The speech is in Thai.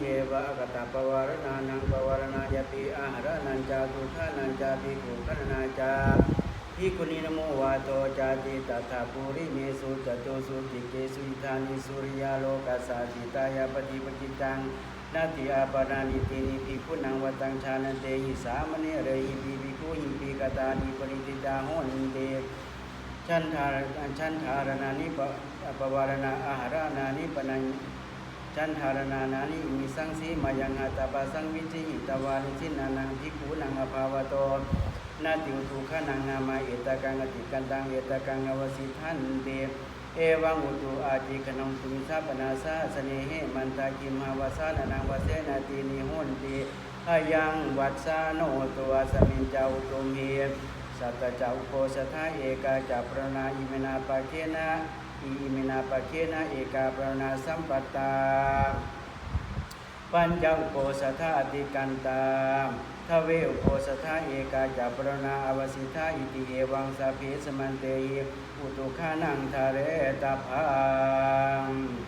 เยวะกตาปวารณานังปวารณายติอาหารนันจาทุขานันจาภิกขุขนาจาภิกขุนีนโมวาโตจาติตถาปุริเมสุจตุสุติเกสุอิธานิสุริยาโลกัสสาติตายาปฏิปจิตังนาติอาปานานิตินิภิกขุนังวัตังชานันเตหิสามเณเรหิปิภิกขุหิปิกตานิปริติตาโหนเตชันทารชันทารนานิปปวารณาอาหารนานิปนัง ชันทารนานานิมิสังสีมายังหาตาปาสังวิจิหิตวานิสินานังทิคูนังอภาวโตนาติอุทุขานังนามาเอตกังอติกันตังเอตกังอวสิทันเตเอวังอุตุอาจิขนมตุมิสาปนาสาสเนเหมันตาคิมหาวาสานานังวาเสนาตีนิโหนติอายังวัดสาโนตัวสมิงเจ้าตุมเฮ สัตจาอุโปสถาเอกาจัปรณาอิเมนาปะเคนะอิเมนาปะเคนะเอกาปรณาสัมปตาปัญจอุโปสถาอติกันตาทเวอุโปสถาเอกาจัปรณาอวสิทาอิติเอวังสาเพสมันเตหิอุตุขานังทะเรตาพัง